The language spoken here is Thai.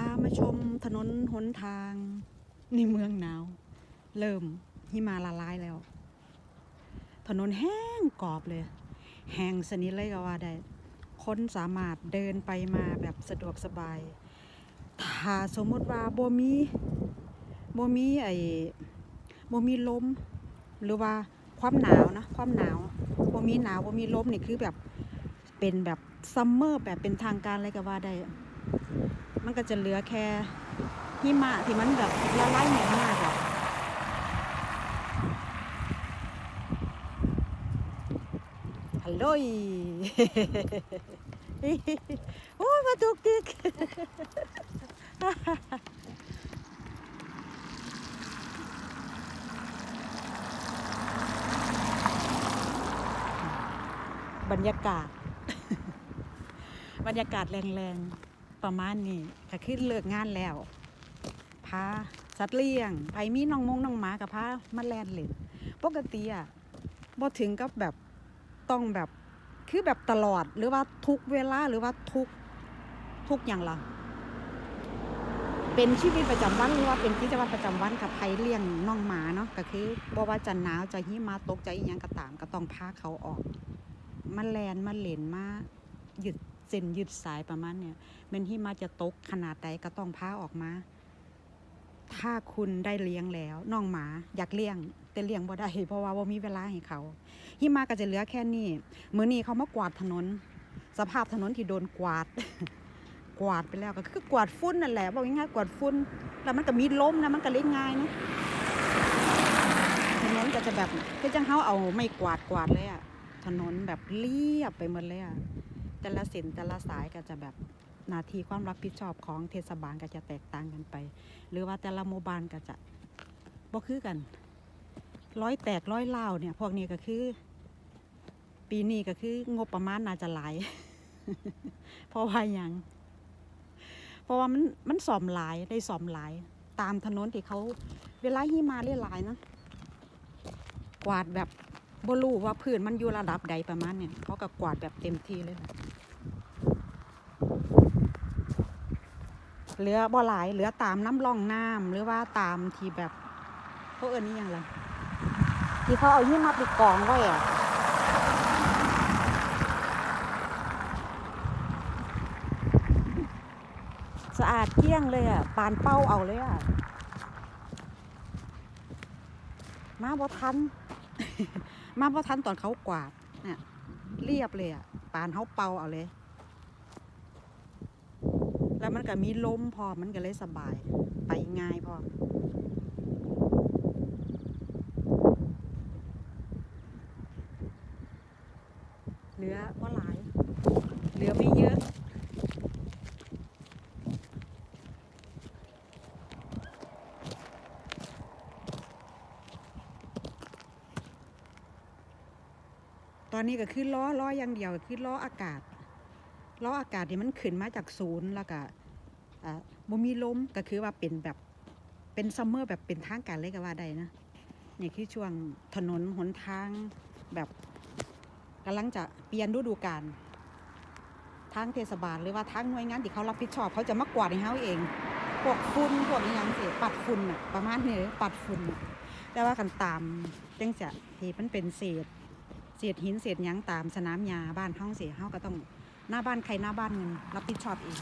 ามาชมถนนหนทางในเมืองหนาว เริ่มหิมาละลายแล้ว ถนนแห้งกรอบเลย แห้งสนิทเลยก็ว่าได้คนสามารถเดินไปมาแบบสะดวกสบาย ถ้าสมมติว่าบ่มีบ่มีไอ้บ่มีลม หรือว่าความหนาวนะความหนาวบ่มีหนาวบ่มีลมนี่คือแบบเป็นแบบซัมเมอร์แบบเป็นทางการเลยก็ว่าได้ มันก็จะเหลือแค่หิมะที่มันแบบละลายหมากอะฮัลโหลยโอ้ยมาตุกติกบรรยากาศ บรรยากาศแรงๆ ประมาณนี้ก็คือเลิกงานแล้วพาสัตว์เลี้ยงไผมีน้องมงน้องหมากับพามาแลนเล่นปกติอะบ่ถึงกับแบบต้องแบบคือแบบตลอดหรือว่าทุกเวลาหรือว่าทุกทุกอย่างละเป็นชีวิตประจำวันหรือว่าเป็นกิจวัตรประจำวันกับไผเลี้ยงน้องหมาเนาะก็คือบ่ว่าจะหนาวจะหิมะตกจะอีหยังก็ตามก็ต้องพาเขาออกมาแลนมาเล่นมาหยุด ส้นยุดสายประมาณเนี่ยเมนที่มาจะตกขนาดใดก็ต้องพาออกมา ถ้าคุณได้เลี้ยงแล้วน้องหมาอยากเลี้ยง แต่เลี้ยงบ่ได้เพราะว่าบ่มีเวลาให้เขาหิมาก็จะเหลือแค่นี้มื้อนี้เขามากวาดถนน สภาพถนนที่โดนกวาด กวาดไปแล้วก็คือกวาดฝุ่นนั่นแหละบอกง่ายๆกวาดฝุ่นแล้วมันก็มีล้มนะมันก็เล่นง่ายนะถนนก็จะแบบคือจังเฮาเอาไม่กวาดกวาดเลยอะถนนแบบเรียบไปหมดเลยอะ แต่ละเส้นแต่ละสายก็จะแบบหนาทีความรับผิดชอบของเทศบาลก็จะแตกต่างกันไป หรือว่าแต่ละหมู่บ้านก็จะบ่คือกัน ร้อยแตกร้อยเล่าเนี่ย พวกนี้ก็คือ ปีนี้ก็คืองบประมาณน่าจะหลาย เพราะว่ายังเพราะว่ามันมันสอมหลายได้สอมหลาย ตามถนนที่เขา เวลาหิมาหลายๆนะ กวาดแบบ บ่รู้ว่าพื้นมันอยู่ระดับใดประมาณเนี่ยเขาก็กวาดแบบเต็มที่เลยเหลือบ่หลายเหลือตามน้ำร่องน้ำหรือว่าตามที่แบบเขาเอินนี่ยังไรที่เขาเอาหิมะไปกองไว้อะสะอาดเกลี้ยงเลยอะปานเป้าเอาเลยอะมาบ่ทัน มาเพอทันตอนเขากวาดเนี่ยเรียบเลยอะปานเขาเป่าเอาเลย แล้วมันก็มีลมพอมันก็เลยสบาย ไปง่ายพอเหลือว่าหลายเหลือไม่เยอะ ตอนนี้ก็คือล้อล้ออย่างเดียวก็คือล้ออากาศล้ออากาศที่มันขึ้นมาจากศูนย์แล้วก็อ่าบ่มีลมก็คือว่าเป็นแบบเป็นซัมเมอร์แบบเป็นทางการเลยก็ว่าได้นะนี่คือช่วงถนนหนทางแบบกำลังจะเปลี่ยนฤดูกาลทางเทศบาลหรือว่าทางหน่วยงานที่เขารับผิดชอบ เขาจะมากวาดให้เฮาเองพวกฝุ่นพวกนี้ยังสิปัดฝุ่นน่ะประมาณนี้เลยปัดฝุ่นแต่ว่ากันตามจังจะที่มันเป็นเศษ เศษหินเศษหยังตามสนามหญ้าบ้านห้องเสียเฮาก็ต้องหน้าบ้านใครหน้าบ้านเงินรับผิดชอบเอง